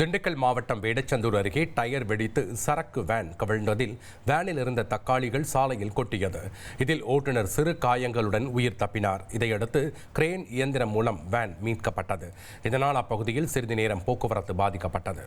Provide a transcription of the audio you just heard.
திண்டுக்கல் மாவட்டம் வேடச்சந்தூர் அருகே டயர் வெடித்து சரக்கு வேன் கவிழ்ந்ததில் வேனில் இருந்த தக்காளிகள் சாலையில் கொட்டியது. இதில் ஓட்டுநர் சிறு காயங்களுடன் உயிர் தப்பினார். இதையடுத்து கிரேன் இயந்திரம் மூலம் வேன் மீட்கப்பட்டது. இதனால் அப்பகுதியில் சிறிது நேரம் போக்குவரத்து பாதிக்கப்பட்டது.